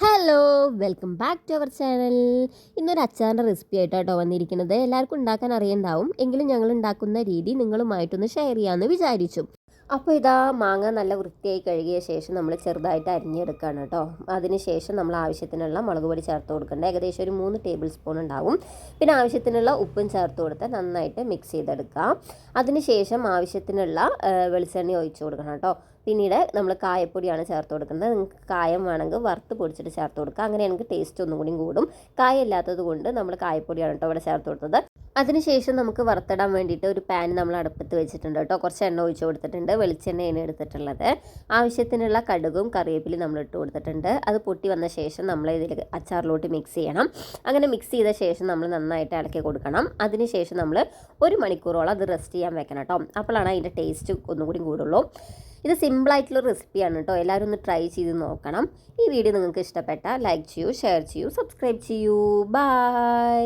Hello welcome back to our channel ഇന്നൊരു അച്ചാറിന്റെ recipe ആയിട്ടാണ് വന്നിരിക്കുന്നത്. എല്ലാവർക്കും ഉണ്ടാക്കാൻ അറിയണ്ടാവും. എങ്കിലും ഞങ്ങൾ ഉണ്ടാക്കുന്ന രീതി നിങ്ങളുമായിട്ടൊന്ന് ഷെയർ ചെയ്യാമെന്ന് വിചാരിച്ചു. അപ്പോൾ ഇതാ മാങ്ങ നല്ല വൃത്തിയായി കഴുകിയ ശേഷം നമ്മൾ ചെറുതായിട്ട് അരിഞ്ഞെടുക്കുകയാണ് കേട്ടോ അതിന് ശേഷം നമ്മൾ ആവശ്യത്തിനുള്ള മുളക് പൊടി ചേർത്ത് കൊടുക്കേണ്ടത് ഏകദേശം ഒരു മൂന്ന് ടേബിൾ സ്പൂൺ ഉണ്ടാവും. പിന്നെ ആവശ്യത്തിനുള്ള ഉപ്പും ചേർത്ത് കൊടുത്ത് നന്നായിട്ട് മിക്സ് ചെയ്തെടുക്കാം. അതിന് ശേഷം ആവശ്യത്തിനുള്ള വെളിച്ചെണ്ണ ഒഴിച്ച് കൊടുക്കണം കേട്ടോ പിന്നീട് നമ്മൾ കായപ്പൊടിയാണ് ചേർത്ത് കൊടുക്കുന്നത്. നിങ്ങൾക്ക് കായം വേണമെങ്കിൽ വറുത്ത് പൊടിച്ചിട്ട് ചേർത്ത് കൊടുക്കുക അങ്ങനെ എനിക്ക് ടേസ്റ്റ് ഒന്നും കൂടി. കൂടും കായ ഇല്ലാത്തത് കൊണ്ട് നമ്മൾ കായപ്പൊടിയാണ് കേട്ടോ ഇവിടെ ചേർത്ത് കൊടുത്തത്. അതിനുശേഷം നമുക്ക് വറുത്തിടാൻ വേണ്ടിയിട്ട് ഒരു പാൻ നമ്മൾ അടുപ്പത്ത് വെച്ചിട്ടുണ്ട് കേട്ടോ. കുറച്ച് എണ്ണ ഒഴിച്ച് കൊടുത്തിട്ടുണ്ട്. വെളിച്ചെണ്ണയാണ് എടുത്തിട്ടുള്ളത്. ആവശ്യത്തിനുള്ള കടുകും കറിവേപ്പിലും നമ്മൾ ഇട്ട് കൊടുത്തിട്ടുണ്ട്. അത് പൊട്ടി വന്ന ശേഷം നമ്മൾ ഇതിൽ അച്ചാറിലോട്ട് മിക്സ് ചെയ്യണം. അങ്ങനെ മിക്സ് ചെയ്ത ശേഷം നമ്മൾ നന്നായിട്ട് ഇളക്കി കൊടുക്കണം. അതിനുശേഷം നമ്മൾ ഒരു മണിക്കൂറോളം അത് റെസ്റ്റ് ചെയ്യാൻ വെക്കണം കേട്ടോ. അപ്പോഴാണ് അതിന്റെ ടേസ്റ്റ് ഒന്നുകൂടി കൂടുള്ളൂ. ഇത് സിമ്പിളായിട്ടുള്ള റെസിപ്പിയാണ് കേട്ടോ. എല്ലാവരും ഒന്ന് ട്രൈ ചെയ്ത് നോക്കണം. ഈ വീഡിയോ നിങ്ങൾക്ക് ഇഷ്ടപ്പെട്ടാൽ ലൈക്ക് ചെയ്യൂ ഷെയർ ചെയ്യൂ സബ്സ്ക്രൈബ് ചെയ്യൂ. ബൈ